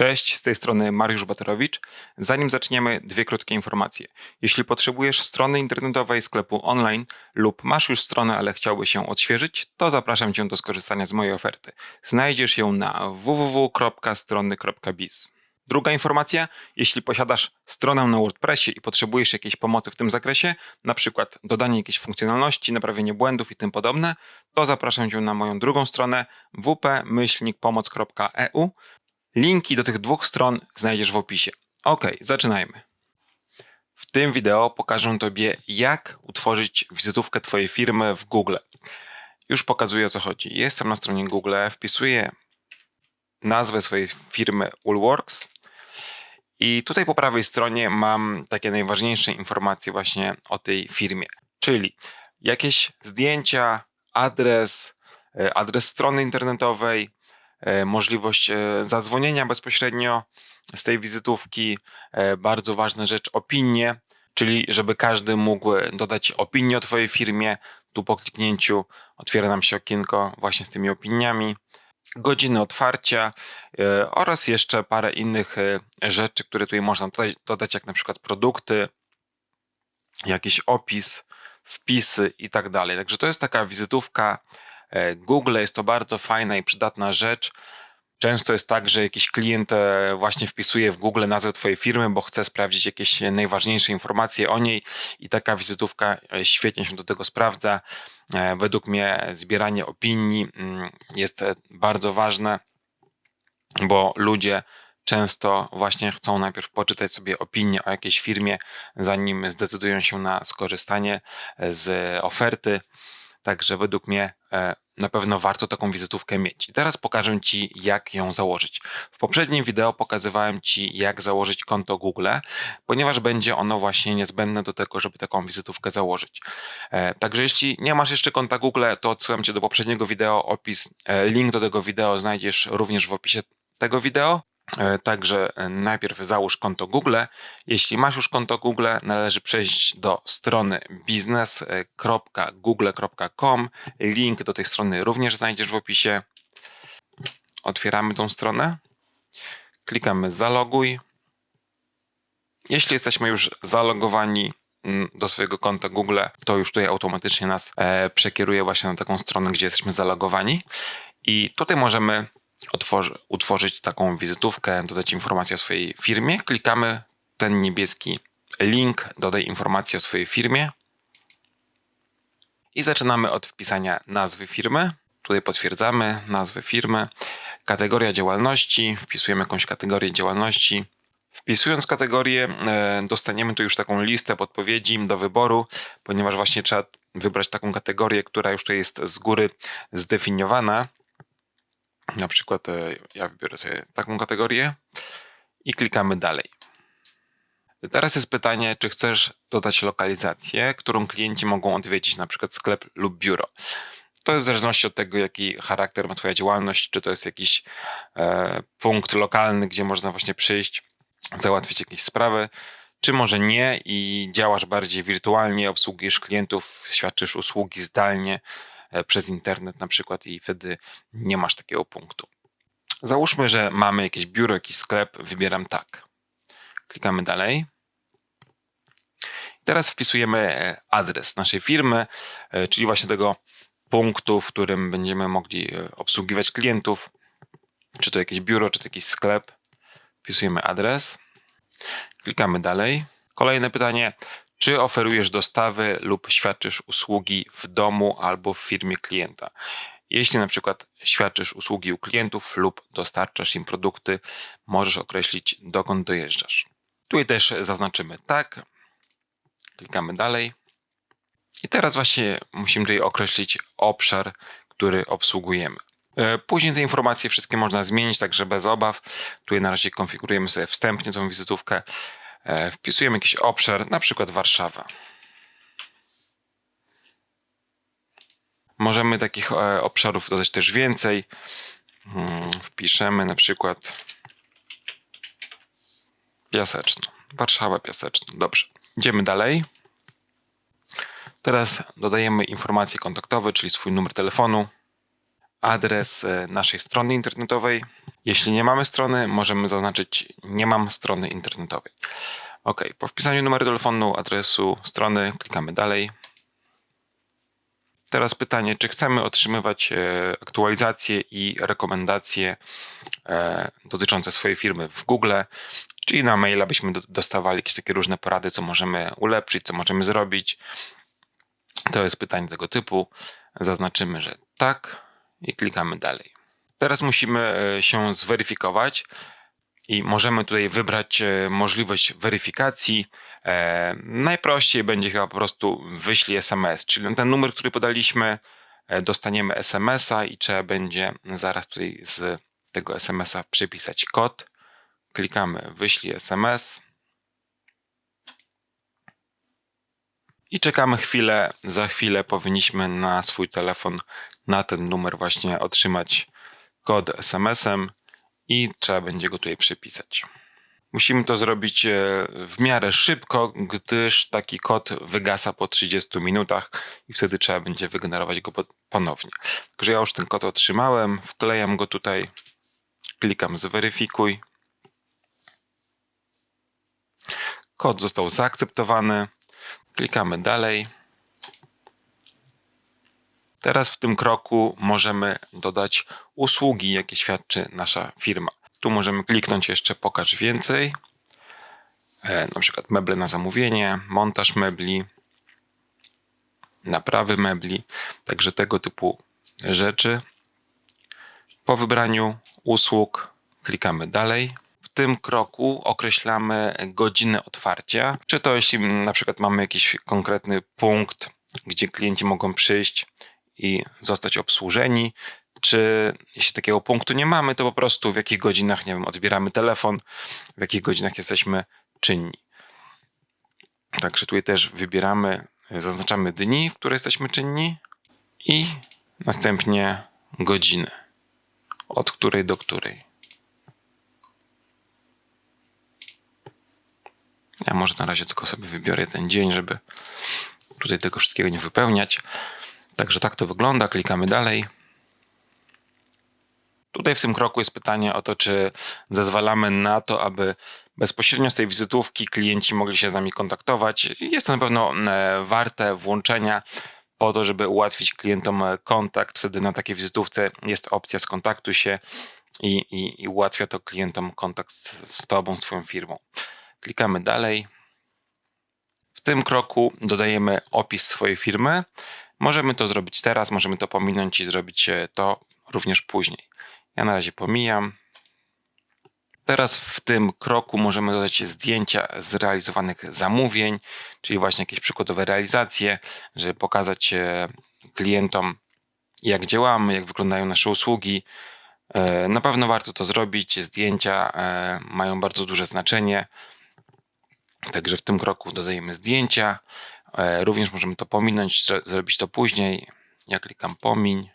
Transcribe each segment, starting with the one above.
Cześć, z tej strony Mariusz Baterowicz. Zanim zaczniemy, dwie krótkie informacje. Jeśli potrzebujesz strony internetowej, sklepu online lub masz już stronę, ale chciałbyś ją odświeżyć, to zapraszam Cię do skorzystania z mojej oferty. Znajdziesz ją na www.strony.biz. Druga informacja, jeśli posiadasz stronę na WordPressie i potrzebujesz jakiejś pomocy w tym zakresie, na przykład dodanie jakiejś funkcjonalności, naprawienie błędów i tym podobne, to zapraszam Cię na moją drugą stronę wp-pomoc.eu. Linki do tych dwóch stron znajdziesz w opisie. Ok, zaczynajmy. W tym wideo pokażę Tobie, jak utworzyć wizytówkę Twojej firmy w Google. Już pokazuję o co chodzi. Jestem na stronie Google, wpisuję nazwę swojej firmy Woolworks i tutaj po prawej stronie mam takie najważniejsze informacje właśnie o tej firmie, czyli jakieś zdjęcia, adres, e, adres strony internetowej, możliwość e, zadzwonienia bezpośrednio z tej wizytówki, bardzo ważna rzecz, opinie, czyli żeby każdy mógł dodać opinię o Twojej firmie. Tu po kliknięciu otwiera nam się okienko właśnie z tymi opiniami godziny otwarcia e, oraz jeszcze parę innych e, rzeczy, które tutaj można dodać, jak na przykład produkty, jakiś opis, wpisy i tak dalej. Także to jest taka wizytówka e, Google, jest to bardzo fajna i przydatna rzecz. Często jest tak, że jakiś klient e, właśnie wpisuje w Google nazwę Twojej firmy, bo chce sprawdzić jakieś najważniejsze informacje o niej i taka wizytówka e, świetnie się do tego sprawdza. E, według mnie zbieranie opinii mm, jest bardzo ważne, bo ludzie często właśnie chcą najpierw poczytać sobie opinię o jakiejś firmie, zanim zdecydują się na skorzystanie z oferty. Także według mnie e, na pewno warto taką wizytówkę mieć. Teraz pokażę Ci, jak ją założyć. W poprzednim wideo pokazywałem Ci, jak założyć konto Google, ponieważ będzie ono właśnie niezbędne do tego, żeby taką wizytówkę założyć. E, także jeśli nie masz jeszcze konta Google, to odsyłam Cię do poprzedniego wideo, opis, e, link do tego wideo znajdziesz również w opisie tego wideo. E, także e, najpierw załóż konto Google. Jeśli masz już konto Google, należy przejść do strony biznes.google.com. Link do tej strony również znajdziesz w opisie. Otwieramy tą stronę. Klikamy zaloguj. Jeśli jesteśmy już zalogowani mm, do swojego konta Google, to już tutaj automatycznie nas e, przekieruje właśnie na taką stronę, gdzie jesteśmy zalogowani. I tutaj możemy otworzy, utworzyć taką wizytówkę, dodać informację o swojej firmie. Klikamy ten niebieski link, dodaj informację o swojej firmie. I zaczynamy od wpisania nazwy firmy. Tutaj potwierdzamy nazwę firmy. Kategoria działalności, wpisujemy jakąś kategorię działalności. Wpisując kategorię, e, dostaniemy tu już taką listę podpowiedzi do wyboru, ponieważ właśnie trzeba wybrać taką kategorię, która już tu jest z góry zdefiniowana. Na przykład e, ja wybiorę sobie taką kategorię i klikamy dalej. Teraz jest pytanie, czy chcesz dodać lokalizację, którą klienci mogą odwiedzić, na przykład sklep lub biuro. To jest w zależności od tego, jaki charakter ma Twoja działalność, czy to jest jakiś e, punkt lokalny, gdzie można właśnie przyjść, załatwić jakieś sprawy, czy może nie i działasz bardziej wirtualnie, obsługujesz klientów, świadczysz usługi zdalnie, przez internet na przykład i wtedy nie masz takiego punktu. Załóżmy, że mamy jakieś biuro, jakiś sklep, wybieram tak. Klikamy dalej. Teraz wpisujemy e, adres naszej firmy, e, czyli właśnie tego punktu, w którym będziemy mogli obsługiwać klientów, czy to jakieś biuro, czy to jakiś sklep. Wpisujemy adres. Klikamy dalej. Kolejne pytanie, czy oferujesz dostawy lub świadczysz usługi w domu albo w firmie klienta? Jeśli na przykład świadczysz usługi u klientów lub dostarczasz im produkty, możesz określić dokąd dojeżdżasz. Tutaj też zaznaczymy tak. Klikamy dalej. I teraz właśnie musimy tutaj określić obszar, który obsługujemy. E, później te informacje wszystkie można zmienić, także bez obaw. Tutaj na razie konfigurujemy sobie wstępnie tą wizytówkę. E, wpisujemy jakiś obszar, na przykład Warszawa. Możemy takich e, obszarów dodać też więcej. Hmm, wpiszemy na przykład Piaseczno. Warszawa Piaseczno. Dobrze. Idziemy dalej. Teraz dodajemy informacje kontaktowe, czyli swój numer telefonu, adres e, naszej strony internetowej. Jeśli nie mamy strony, możemy zaznaczyć nie mam strony internetowej. OK, po wpisaniu numeru telefonu, adresu strony klikamy dalej. Teraz pytanie, czy chcemy otrzymywać e, aktualizacje i rekomendacje e, dotyczące swojej firmy w Google, czyli na maila byśmy dostawali jakieś takie różne porady, co możemy ulepszyć, co możemy zrobić. To jest pytanie tego typu. Zaznaczymy, że tak i klikamy dalej. Teraz musimy e, się zweryfikować i możemy tutaj wybrać możliwość weryfikacji E, najprościej będzie chyba po prostu wyślij SMS, czyli ten numer, który podaliśmy, e, dostaniemy SMS-a i trzeba będzie zaraz tutaj z tego SMS-a przypisać kod. Klikamy wyślij SMS. I czekamy chwilę. Za chwilę powinniśmy na swój telefon, na ten numer właśnie otrzymać kod SMS-em i trzeba będzie go tutaj przypisać. Musimy to zrobić e, w miarę szybko, gdyż taki kod wygasa po 30 minutach i wtedy trzeba będzie wygenerować go ponownie. Także ja już ten kod otrzymałem, wklejam go tutaj, klikam zweryfikuj. Kod został zaakceptowany. Klikamy dalej. Teraz w tym kroku możemy dodać usługi, jakie świadczy nasza firma. Tu możemy kliknąć jeszcze pokaż więcej. E, na przykład meble na zamówienie, montaż mebli, naprawy mebli, także tego typu rzeczy. Po wybraniu usług klikamy dalej. W tym kroku określamy godzinę otwarcia. Czy to jeśli na przykład mamy jakiś konkretny punkt, gdzie klienci mogą przyjść i zostać obsłużeni, czy jeśli takiego punktu nie mamy, to po prostu w jakich godzinach, nie wiem, odbieramy telefon, w jakich godzinach jesteśmy czynni. Także tutaj też wybieramy, zaznaczamy dni, w które jesteśmy czynni i następnie godziny, od której do której. Ja może na razie tylko sobie wybiorę ten dzień, żeby tutaj tego wszystkiego nie wypełniać. Także tak to wygląda. Klikamy dalej. Tutaj w tym kroku jest pytanie o to, czy zezwalamy na to, aby bezpośrednio z tej wizytówki klienci mogli się z nami kontaktować. Jest to na pewno e, warte włączenia po to, żeby ułatwić klientom kontakt. Wtedy na takiej wizytówce jest opcja skontaktuj się i, i, i ułatwia to klientom kontakt z, z Tobą, z Twoją firmą. Klikamy dalej. W tym kroku dodajemy opis swojej firmy. Możemy to zrobić teraz, możemy to pominąć i zrobić e, to również później. Ja na razie pomijam. Teraz w tym kroku możemy dodać zdjęcia zrealizowanych zamówień, czyli właśnie jakieś przykładowe realizacje, żeby pokazać e, klientom, jak działamy, jak wyglądają nasze usługi. E, na pewno warto to zrobić. Zdjęcia mają bardzo duże znaczenie. Także w tym kroku dodajemy zdjęcia. Również możemy to pominąć, zrobić to później. Ja klikam pomiń.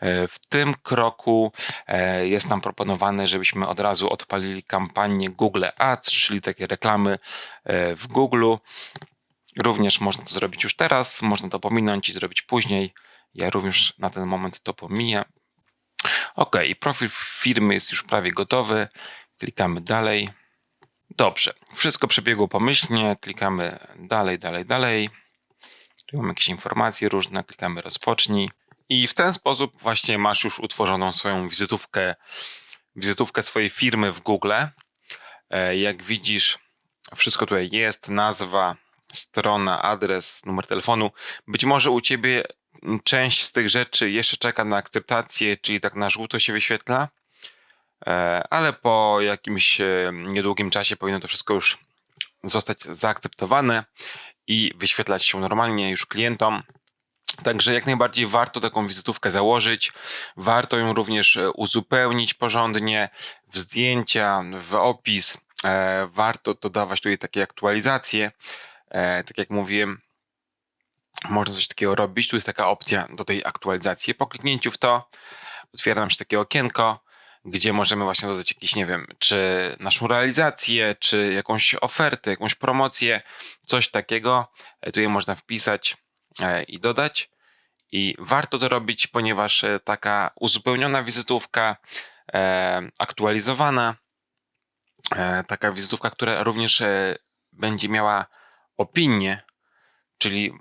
E, w tym kroku e, jest nam proponowane, żebyśmy od razu odpalili kampanię Google Ads, czyli takie reklamy e, w Google. Również można to zrobić już teraz, można to pominąć i zrobić później. Ja również na ten moment to pomiję. Ok, profil firmy jest już prawie gotowy. Klikamy dalej. Dobrze, wszystko przebiegło pomyślnie. Klikamy dalej, dalej, dalej. Tu mamy jakieś informacje różne. Klikamy rozpocznij. I w ten sposób właśnie masz już utworzoną swoją wizytówkę, wizytówkę swojej firmy w Google. E, jak widzisz, wszystko tutaj jest, nazwa, strona, adres, numer telefonu. Być może u ciebie część z tych rzeczy jeszcze czeka na akceptację, czyli tak na żółto się wyświetla, ale po jakimś e, niedługim czasie powinno to wszystko już zostać zaakceptowane i wyświetlać się normalnie już klientom. Także jak najbardziej warto taką wizytówkę założyć. Warto ją również e, uzupełnić porządnie w zdjęcia, w opis. E, warto dodawać tutaj takie aktualizacje. E, tak jak mówiłem, można coś takiego robić. Tu jest taka opcja do tej aktualizacji. Po kliknięciu w to otwiera nam się takie okienko, gdzie możemy właśnie dodać jakieś, nie wiem, czy naszą realizację, czy jakąś ofertę, jakąś promocję, coś takiego. Tutaj można wpisać E, i dodać. I warto to robić, ponieważ e, taka uzupełniona wizytówka e, aktualizowana. E, taka wizytówka, która również e, będzie miała opinię, czyli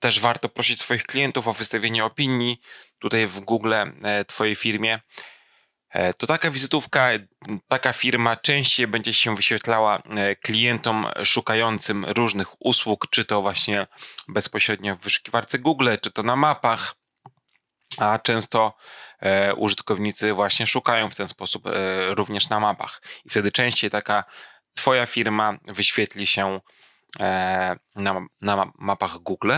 też warto prosić swoich klientów o wystawienie opinii tutaj w Google e, Twojej firmie. E, To taka wizytówka, taka firma częściej będzie się wyświetlała e, klientom szukającym różnych usług, czy to właśnie bezpośrednio w wyszukiwarce Google, czy to na mapach, a często e, użytkownicy właśnie szukają w ten sposób również na mapach. I wtedy częściej taka Twoja firma wyświetli się na, na mapach Google.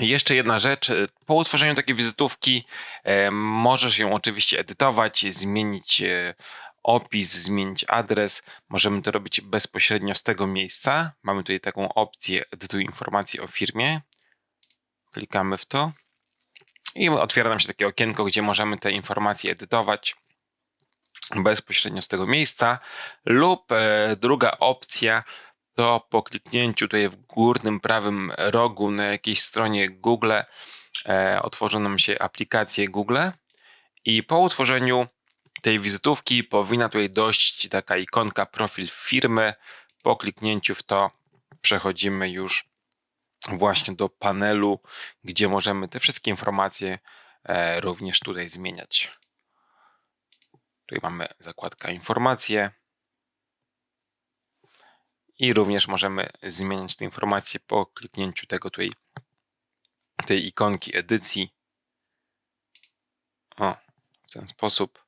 Jeszcze jedna rzecz. Po utworzeniu takiej wizytówki e, możesz ją oczywiście edytować, zmienić e, opis, zmienić adres. Możemy to robić bezpośrednio z tego miejsca. Mamy tutaj taką opcję edytuj informacje o firmie. Klikamy w to. I otwiera nam się takie okienko, gdzie możemy te informacje edytować bezpośrednio z tego miejsca. Lub e, druga opcja to po kliknięciu tutaj w górnym prawym rogu na jakiejś stronie Google e, otworzą nam się aplikacje Google i po utworzeniu tej wizytówki powinna tutaj dojść taka ikonka profil firmy. Po kliknięciu w to przechodzimy już właśnie do panelu, gdzie możemy te wszystkie informacje e, również tutaj zmieniać. Tutaj mamy zakładka informacje. I również możemy zmieniać te informacje po kliknięciu tego tutaj, tej ikonki edycji. O, w ten sposób.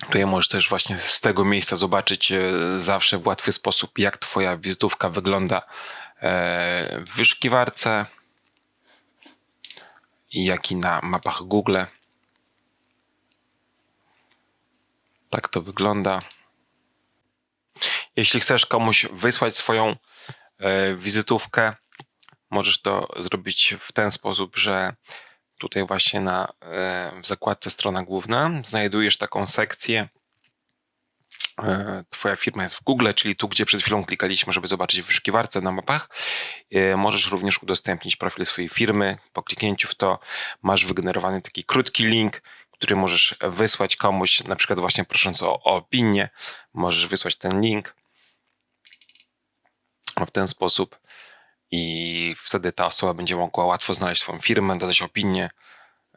Tutaj możesz też właśnie z tego miejsca zobaczyć e, zawsze w łatwy sposób, jak Twoja wizytówka wygląda e, w wyszukiwarce jak i na mapach Google. Tak to wygląda. Jeśli chcesz komuś wysłać swoją e, wizytówkę, możesz to zrobić w ten sposób, że tutaj właśnie na, e, w zakładce strona główna znajdujesz taką sekcję. E, Twoja firma jest w Google, czyli tu, gdzie przed chwilą klikaliśmy, żeby zobaczyć w wyszukiwarce na mapach. Możesz również udostępnić profil swojej firmy. Po kliknięciu w to masz wygenerowany taki krótki link, który możesz wysłać komuś, na przykład właśnie prosząc o, o opinię. Możesz wysłać ten link w ten sposób i wtedy ta osoba będzie mogła łatwo znaleźć swoją firmę, dodać opinię,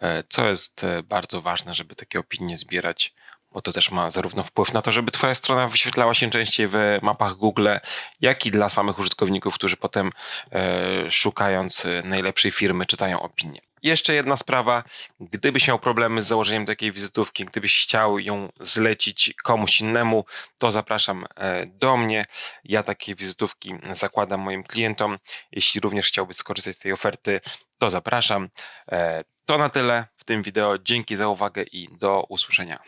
e, co jest e, bardzo ważne, żeby takie opinie zbierać, bo to też ma zarówno wpływ na to, żeby Twoja strona wyświetlała się częściej w mapach Google, jak i dla samych użytkowników, którzy potem e, szukając najlepszej firmy czytają opinie. Jeszcze jedna sprawa, gdybyś miał problemy z założeniem takiej wizytówki, gdybyś chciał ją zlecić komuś innemu, to zapraszam e, do mnie. Ja takie wizytówki zakładam moim klientom. Jeśli również chciałbyś skorzystać z tej oferty, to zapraszam. E, To na tyle w tym wideo. Dzięki za uwagę i do usłyszenia.